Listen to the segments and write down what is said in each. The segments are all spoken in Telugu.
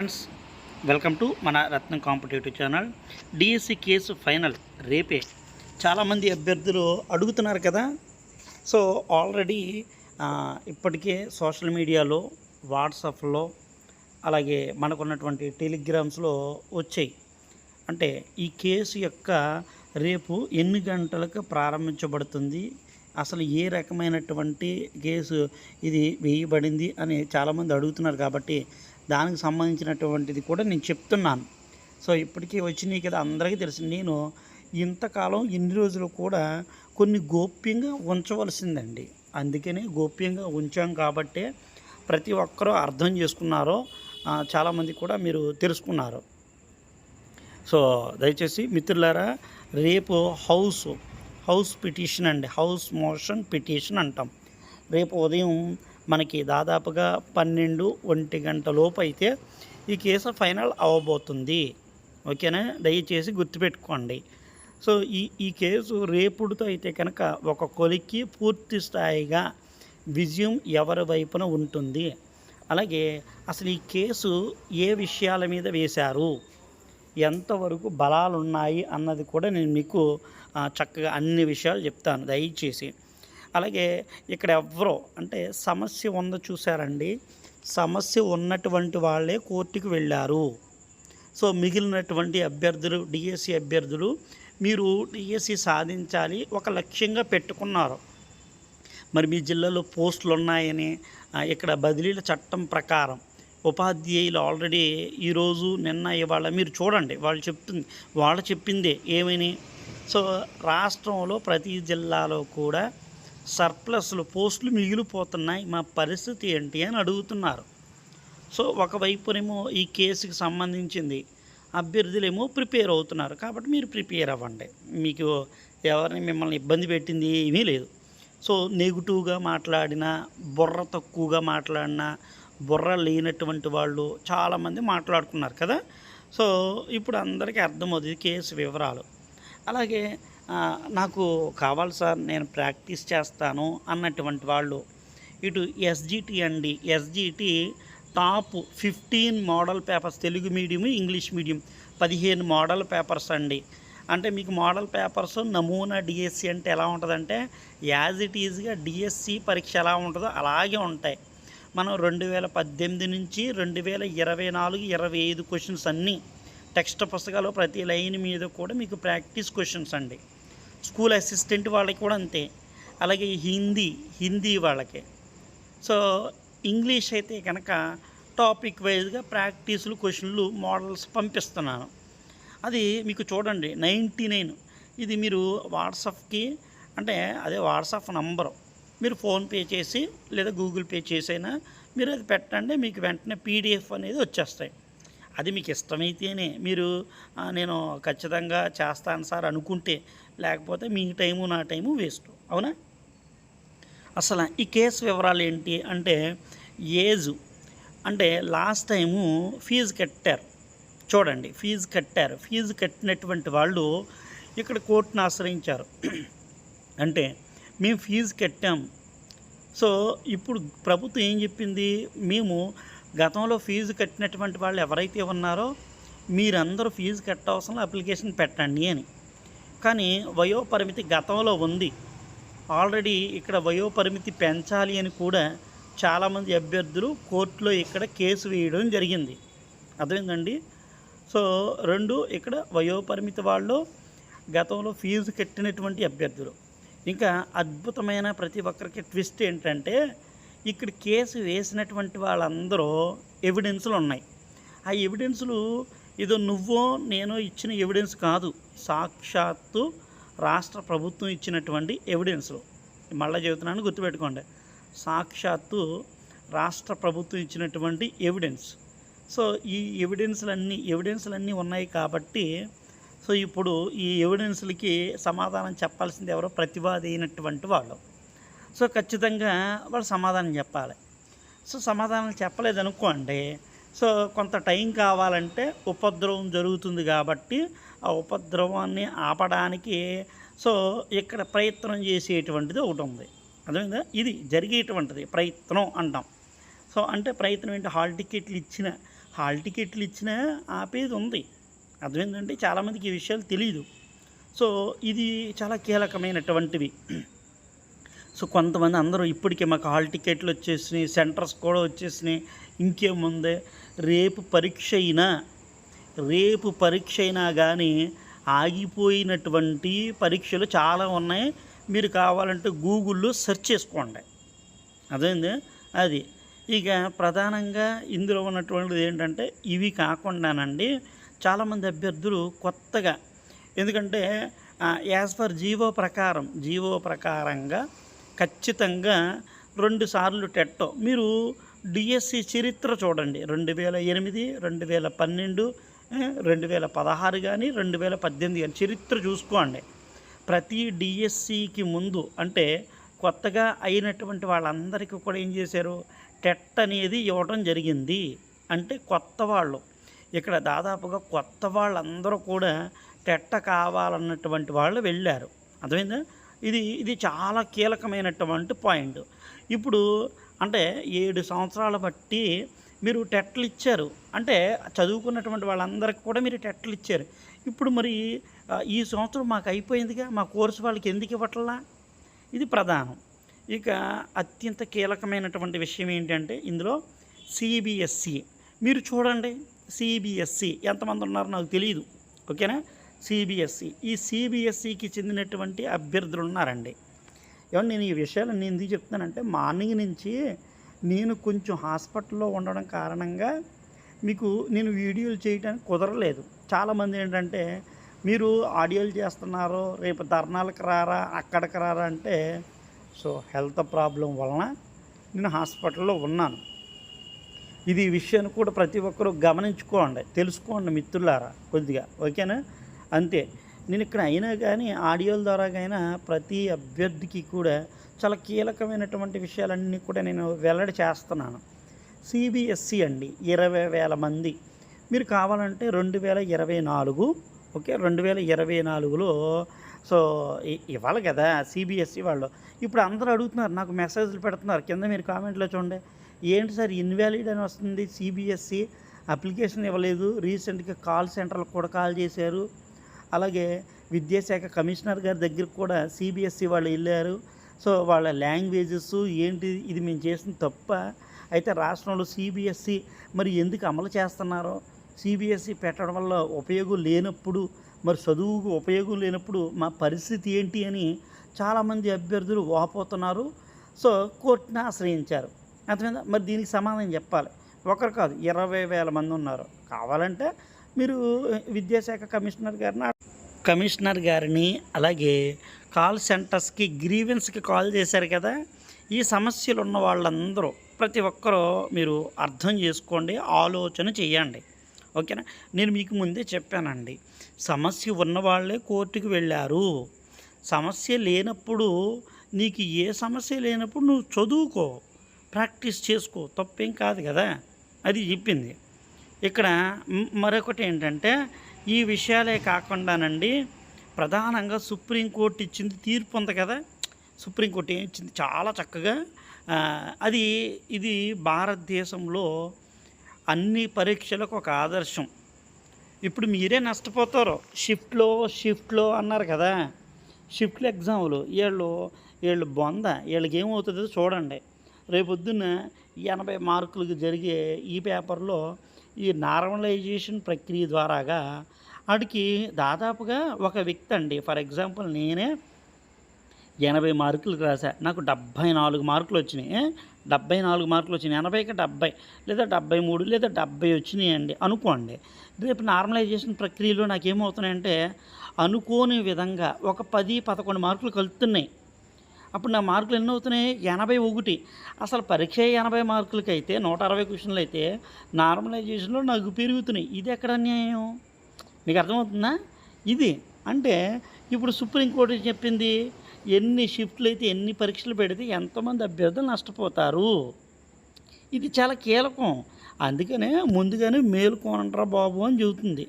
ఫ్రెండ్స్ వెల్కమ్ టు మన Ratnam competitive channel DSC case final రేపే చాలామంది అభ్యర్థులు అడుగుతున్నారు కదా సో ఆల్రెడీ ఇప్పటికే సోషల్ మీడియాలో వాట్సాప్లో అలాగే మనకున్నటువంటి టెలిగ్రామ్స్లో వచ్చాయి. అంటే ఈ కేసు యొక్క రేపు ఎన్ని గంటలకు ప్రారంభించబడుతుంది? అసలు ఏ రకమైనటువంటి కేసు ఇది వేయబడింది అని చాలామంది అడుగుతున్నారు కాబట్టి దానికి సంబంధించినటువంటిది కూడా నేను చెప్తున్నాను. సో ఇప్పటికీ వచ్చినాయి కదా అందరికీ తెలుసు. నేను ఇంతకాలం ఇన్ని రోజులు కూడా కొన్ని గోప్యంగా ఉంచవలసిందండి. అందుకనే గోప్యంగా ఉంచాం కాబట్టే ప్రతి ఒక్కరూ అర్థం చేసుకున్నారో చాలామంది కూడా మీరు తెలుసుకున్నారు. సో దయచేసి మిత్రులారా రేపు హౌస్ హౌస్ పిటిషన్ అండి. హౌస్ మోషన్ పిటిషన్ అంటాం. రేపు ఉదయం మనకి దాదాపుగా పన్నెండు ఒంటి గంట లోపు అయితే ఈ కేసు ఫైనల్ అవ్వబోతుంది ఓకేనా? దయచేసి గుర్తుపెట్టుకోండి. సో ఈ ఈ కేసు రేపుడుతో అయితే కనుక ఒక కొలిక్కి పూర్తి స్థాయిగా విజయం ఎవరి వైపున ఉంటుంది? అలాగే అసలు ఈ కేసు ఏ విషయాల మీద వేశారు? ఎంతవరకు బలాలు ఉన్నాయి అన్నది కూడా నేను మీకు చక్కగా అన్ని విషయాలు చెప్తాను. దయచేసి అలాగే ఇక్కడ ఎవ్వరో అంటే సమస్య ఉందో చూసారండి సమస్య ఉన్నటువంటి వాళ్ళే కోర్టుకు వెళ్ళారు. సో మిగిలినటువంటి అభ్యర్థులు డిఎస్సి అభ్యర్థులు మీరు డిఎస్సి సాధించాలి ఒక లక్ష్యంగా పెట్టుకున్నారు. మరి మీ జిల్లాలో పోస్టులు ఉన్నాయని ఇక్కడ బదిలీల చట్టం ప్రకారం. ఉపాధ్యాయులు ఆల్రెడీ ఈరోజు నిన్న ఇవాళ మీరు చూడండి వాళ్ళు చెప్తుంది వాళ్ళు చెప్పిందే ఏమని? సో రాష్ట్రంలో ప్రతి జిల్లాలో కూడా సర్ప్లస్లు పోస్టులు మిగిలిపోతున్నాయి. మా పరిస్థితి ఏంటి అని అడుగుతున్నారు. సో ఒకవైపునేమో ఈ కేసుకి సంబంధించింది అభ్యర్థులేమో ప్రిపేర్ అవుతున్నారు. కాబట్టి మీరు ప్రిపేర్ అవ్వండి. మీకు ఎవరిని మిమ్మల్ని ఇబ్బంది పెట్టింది ఏమీ లేదు. సో నెగిటివ్గా మాట్లాడినా బుర్ర తక్కువగా మాట్లాడినా బుర్ర లేనటువంటి వాళ్ళు చాలామంది మాట్లాడుకున్నారు కదా. సో ఇప్పుడు అందరికీ అర్థమవుతుంది కేసు వివరాలు. అలాగే నాకు కావాలి సార్ నేను ప్రాక్టీస్ చేస్తాను అన్నటువంటి వాళ్ళు. ఇటు ఎస్జిటి అండి. SGT top fifteen model papers Telugu medium English medium పదిహేను మోడల్ పేపర్స్ అండి. అంటే మీకు మోడల్ పేపర్స్ నమూనా డిఎస్సి అంటే ఎలా ఉంటుందంటే యాజ్ ఇట్ ఈజ్గా డిఎస్సి పరీక్ష ఎలా ఉంటుందో అలాగే ఉంటాయి. మనం రెండు వేల పద్దెనిమిది నుంచి రెండు వేల ఇరవై నాలుగు ఇరవై ఐదు క్వశ్చన్స్ అన్నీ టెక్స్ట్ పుస్తకాలు ప్రతి లైన్ మీద కూడా మీకు ప్రాక్టీస్ క్వశ్చన్స్ అండి. స్కూల్ అసిస్టెంట్ వాళ్ళకి కూడా అంతే. అలాగే హిందీ హిందీ వాళ్ళకి. సో ఇంగ్లీష్ అయితే కనుక టాపిక్ వైజ్గా ప్రాక్టీసులు క్వశ్చన్లు మోడల్స్ పంపిస్తున్నాను. అది మీకు చూడండి నైంటీ నైన్. ఇది మీరు వాట్సాప్కి అంటే అదే వాట్సాప్ నంబరు. మీరు ఫోన్పే చేసి లేదా గూగుల్ పే చేసైనా మీరు అది పెట్టండి మీకు వెంటనే పీడిఎఫ్ అనేది వచ్చేస్తాయి. అది మీకు ఇష్టమైతేనే మీరు నేను ఖచ్చితంగా చేస్తాను సార్ అనుకుంటే లేకపోతే మీ టైము నా టైము వేస్ట్. అవునా? అసలు ఈ కేసు వివరాలు ఏంటి అంటే ఏజ్. అంటే లాస్ట్ టైము ఫీజు కట్టారు. చూడండి ఫీజు కట్టారు. ఫీజు కట్టినటువంటి వాళ్ళు ఇక్కడ కోర్టును ఆశ్రయించారు. అంటే మేము ఫీజు కట్టాం. సో ఇప్పుడు ప్రభుత్వం ఏం చెప్పింది? మేము గతంలో ఫీజు కట్టినటువంటి వాళ్ళు ఎవరైతే ఉన్నారో మీరందరూ ఫీజు కట్టవసరం అప్లికేషన్ పెట్టండి అని. కానీ వయోపరిమితి గతంలో ఉంది. ఆల్రెడీ ఇక్కడ వయోపరిమితి పెంచాలి అని కూడా చాలామంది అభ్యర్థులు కోర్టులో ఇక్కడ కేసు వేయడం జరిగింది. అర్థమైందండి? సో రెండు ఇక్కడ వయోపరిమితి వాళ్ళు గతంలో ఫీజు కట్టినటువంటి అభ్యర్థులు. ఇంకా అద్భుతమైన ప్రతి ఒక్కరికి ట్విస్ట్ ఏంటంటే ఇక్కడ కేసు వేసినటువంటి వాళ్ళందరూ ఎవిడెన్సులు ఉన్నాయి. ఆ ఎవిడెన్సులు ఏదో నువ్వో నేనో ఇచ్చిన ఎవిడెన్స్ కాదు. సాక్షాత్తు రాష్ట్ర ప్రభుత్వం ఇచ్చినటువంటి ఎవిడెన్స్లు మళ్ళీ చెబుతున్నాను గుర్తుపెట్టుకోండి. సాక్షాత్తు రాష్ట్ర ప్రభుత్వం ఇచ్చినటువంటి ఎవిడెన్స్ సో ఈ ఎవిడెన్స్లన్నీ ఎవిడెన్స్లన్నీ ఉన్నాయి కాబట్టి సో ఇప్పుడు ఈ ఎవిడెన్స్లకి సమాధానం చెప్పాల్సింది ఎవరో ప్రతివాది అయినటువంటి వాళ్ళు. సో ఖచ్చితంగా వాళ్ళు సమాధానం చెప్పాలి. సో సమాధానం చెప్పలేదనుకోండి సో కొంత టైం కావాలంటే ఉపద్రవం జరుగుతుంది కాబట్టి ఆ ఉపద్రవాన్ని ఆపడానికి సో ఇక్కడ ప్రయత్నం చేసేటువంటిది ఒకటి ఉంది. అర్థమైందా? ఇది జరిగేటువంటిది ప్రయత్నం అంటాం. సో అంటే ప్రయత్నం ఏంటి? హాల్ టికెట్లు ఇచ్చిన హాల్ టికెట్లు ఇచ్చినా ఆపేది ఉంది. అర్థమైందంటే చాలామందికి ఈ విషయాలు తెలియదు సో ఇది చాలా కీలకమైనటువంటివి. సో కొంతమంది అందరూ ఇప్పటికే మాకు హాల్ టికెట్లు వచ్చేసినాయి సెంటర్స్ కూడా వచ్చేసినాయి ఇంకేముంది? రేపు పరీక్ష అయినా రేపు పరీక్ష అయినా కానీ ఆగిపోయినటువంటి పరీక్షలు చాలా ఉన్నాయి. మీరు కావాలంటే గూగుల్లో సెర్చ్ చేసుకోండి. అదేంది? అది. ఇక ప్రధానంగా ఇందులో ఉన్నటువంటిది ఏంటంటే ఇవి కాకుండానండి చాలామంది అభ్యర్థులు కొత్తగా ఎందుకంటే యాజ్ పర్ జీవో ప్రకారం జీవో ప్రకారంగా ఖచ్చితంగా రెండు సార్లు టెట్టో. మీరు డిఎస్సి చరిత్ర చూడండి. రెండు వేల ఎనిమిది రెండు వేల పన్నెండు రెండు వేల పదహారు కానీ రెండు వేల పద్దెనిమిది కానీ చరిత్ర చూసుకోండి. ప్రతి డిఎస్సికి ముందు అంటే కొత్తగా అయినటువంటి వాళ్ళందరికీ కూడా ఏం చేశారు? టెట్ అనేది ఇవ్వడం జరిగింది. అంటే కొత్త వాళ్ళు. ఇక్కడ దాదాపుగా కొత్త వాళ్ళందరూ కూడా టెట్ట కావాలన్నటువంటి వాళ్ళు వెళ్ళారు. అర్థమైందా? ఇది ఇది చాలా కీలకమైనటువంటి పాయింట్. ఇప్పుడు అంటే ఏడు సంవత్సరాలు బట్టి మీరు టెట్లు ఇచ్చారు. అంటే చదువుకున్నటువంటి వాళ్ళందరికీ కూడా మీరు టెట్లు ఇచ్చారు. ఇప్పుడు మరి ఈ సంవత్సరం మాకు అయిపోయిందిగా? మా కోర్సు వాళ్ళకి ఎందుకు ఇవ్వట్లా? ఇది ప్రధానం. ఇక అత్యంత కీలకమైనటువంటి విషయం ఏంటంటే ఇందులో సిబిఎస్సి మీరు చూడండి సిబిఎస్సి ఎంతమంది ఉన్నారో నాకు తెలియదు ఓకేనా? సిబిఎస్సి ఈ సిబిఎస్సికి చెందినటువంటి అభ్యర్థులు ఉన్నారండి. ఏమన్నా నేను ఈ విషయాలు నేను ఎందుకు చెప్తున్నానంటే మార్నింగ్ నుంచి నేను కొంచెం హాస్పిటల్లో ఉండడం కారణంగా మీకు నేను వీడియోలు చేయడానికి కుదరలేదు. చాలామంది ఏంటంటే మీరు ఆడియోలు చేస్తున్నారు రేపు ధర్నాలకు రారా అక్కడికి రారా అంటే సో హెల్త్ ప్రాబ్లం వలన నేను హాస్పిటల్లో ఉన్నాను. ఇది విషయాన్ని కూడా ప్రతి ఒక్కరూ గమనించుకోండి తెలుసుకోండి మిత్రులారా కొద్దిగా. ఓకేనా? అంతే. నేను ఇక్కడ అయినా కానీ ఆడియోల ద్వారా అయినా ప్రతి అభ్యర్థికి కూడా చాలా కీలకమైనటువంటి విషయాలన్నీ కూడా నేను వెల్లడి చేస్తున్నాను. సిబిఎస్సి అండి ఇరవై వేల మంది. మీరు కావాలంటే రెండు వేల ఇరవై నాలుగు ఓకే రెండు వేల ఇరవై నాలుగులో సో ఇవ్వాలి కదా సిబిఎస్సి వాళ్ళు. ఇప్పుడు అందరూ అడుగుతున్నారు నాకు మెసేజ్లు పెడుతున్నారు కింద మీరు కామెంట్లో చూడండి. ఏంటి సార్ ఇన్వాలిడ్ అని వస్తుంది సిబిఎస్సి అప్లికేషన్ ఇవ్వలేదు రీసెంట్గా కాల్ సెంటర్లకు కూడా కాల్ చేశారు. అలాగే విద్యాశాఖ కమిషనర్ గారి దగ్గరికి కూడా సిబిఎస్సి వాళ్ళు వెళ్ళారు. సో వాళ్ళ లాంగ్వేజెస్ ఏంటి ఇది మేము చేసిన తప్ప అయితే రాష్ట్రంలో సిబిఎస్సి మరి ఎందుకు అమలు చేస్తున్నారో సిబిఎస్సి పెట్టడం వల్ల ఉపయోగం లేనప్పుడు మరి చదువుకు ఉపయోగం లేనప్పుడు మా పరిస్థితి ఏంటి అని చాలామంది అభ్యర్థులు వాపోతున్నారు సో కోర్టును ఆశ్రయించారు. అర్థమైందా? మరి దీనికి సమాధానం చెప్పాలి. ఒకరు కాదు ఇరవై వేల మంది ఉన్నారు. కావాలంటే మీరు విద్యాశాఖ కమిషనర్ గారిని కమిషనర్ గారిని అలాగే కాల్ సెంటర్స్కి గ్రీవెన్స్కి కాల్ చేశారు కదా? ఈ సమస్యలు ఉన్న వాళ్ళందరూ ప్రతి ఒక్కరూ మీరు అర్థం చేసుకోండి ఆలోచన చేయండి. ఓకేనా? నేను మీకు ముందే చెప్పానండి. సమస్య ఉన్న వాళ్ళే కోర్టుకు వెళ్ళారు. సమస్య లేనప్పుడు నీకు ఏ సమస్య లేనప్పుడు నువ్వు చదువుకో ప్రాక్టీస్ చేసుకో తప్పేం కాదు కదా? అది చెప్పింది. ఇక్కడ మరొకటి ఏంటంటే ఈ విషయాలే కాకుండానండి ప్రధానంగా సుప్రీంకోర్టు ఇచ్చింది తీర్పు ఉంది కదా. సుప్రీంకోర్టు ఏం ఇచ్చింది? చాలా చక్కగా అది ఇది భారతదేశంలో అన్ని పరీక్షలకు ఒక ఆదర్శం. ఇప్పుడు మీరే నష్టపోతారు. షిఫ్ట్లో షిఫ్ట్లో అన్నారు కదా. షిఫ్ట్లు ఎగ్జాములు వీళ్ళు వీళ్ళు బొంద వీళ్ళకి ఏమవుతుందో చూడండి. రేపొద్దున్న ఎనభై మార్కులకు జరిగే ఈ పేపర్లో ఈ నార్మలైజేషన్ ప్రక్రియ ద్వారాగా వాడికి దాదాపుగా ఒక వ్యక్తి అండి. ఫర్ ఎగ్జాంపుల్ నేనే ఎనభై మార్కులు రాశా. నాకు డెబ్భై నాలుగు మార్కులు వచ్చినాయి. డెబ్భై నాలుగు మార్కులు వచ్చినాయి. ఎనభైకి డెబ్బై లేదా డెబ్భై మూడు లేదా డెబ్భై వచ్చినాయి అండి. అనుకోండి. రేపు నార్మలైజేషన్ ప్రక్రియలో నాకు ఏమవుతున్నాయంటే అనుకోని విధంగా ఒక పది పదకొండు మార్కులు కలుతున్నాయి. అప్పుడు నా మార్కులు ఎన్ని అవుతున్నాయి? ఎనభై ఒకటి. అసలు పరీక్ష ఎనభై మార్కులకి అయితే నూట అరవై క్వశ్చన్లు అయితే నార్మలైజేషన్లో నాకు పెరుగుతున్నాయి. ఇది ఎక్కడ అన్యాయం? మీకు అర్థమవుతుందా? ఇది. అంటే ఇప్పుడు సుప్రీంకోర్టు చెప్పింది ఎన్ని షిఫ్ట్లు అయితే ఎన్ని పరీక్షలు పెడితే ఎంతమంది అభ్యర్థులు నష్టపోతారు? ఇది చాలా కీలకం. అందుకనే ముందుగానే మేలుకోనంటారా బాబు అని చెబుతుంది.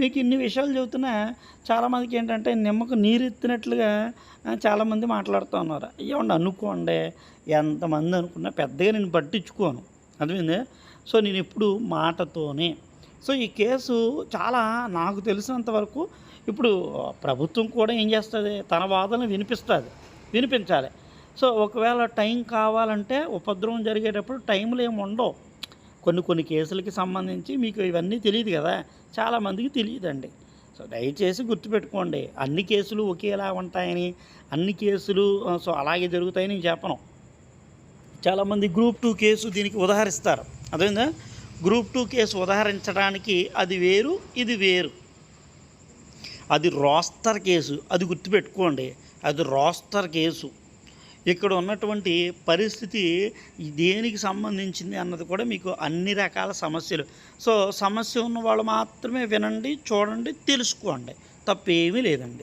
మీకు ఇన్ని విషయాలు చెబుతున్నా చాలామందికి ఏంటంటే నిమ్మకు నీరు ఎత్తినట్లుగా చాలామంది మాట్లాడుతూ ఉన్నారు. ఏమండి అనుకోండి ఎంతమంది అనుకున్నా పెద్దగా నేను పట్టించుకోను. అర్థమైంది? సో నేను ఎప్పుడు మాటతోనే. సో ఈ కేసు చాలా నాకు తెలిసినంత వరకు ఇప్పుడు ప్రభుత్వం కూడా ఏం చేస్తుంది? తన వాదనలు వినిపిస్తుంది వినిపించాలి. సో ఒకవేళ టైం కావాలంటే ఉపద్రవం జరిగేటప్పుడు టైంలు ఏమి ఉండవు. కొన్ని కొన్ని కేసులకి సంబంధించి మీకు ఇవన్నీ తెలియదు కదా. చాలామందికి తెలియదండి సో దయచేసి గుర్తుపెట్టుకోండి. అన్ని కేసులు ఒకేలా ఉంటాయని అన్ని కేసులు సో అలాగే జరుగుతాయని నేను చెప్పను. చాలామంది గ్రూప్ టూ కేసు దీనికి ఉదాహరిస్తారు. అదేందా గ్రూప్ టూ కేసు ఉదాహరించడానికి అది వేరు ఇది వేరు. అది రోస్టర్ కేసు అది గుర్తుపెట్టుకోండి. అది రోస్టర్ కేసు. ఇక్కడ ఉన్నటువంటి పరిస్థితి దేనికి సంబంధించింది అన్నది కూడా మీకు అన్ని రకాల సమస్యలు. సో సమస్య ఉన్న వాళ్ళు మాత్రమే వినండి చూడండి తెలుసుకోండి. తప్పేమీ లేదండి.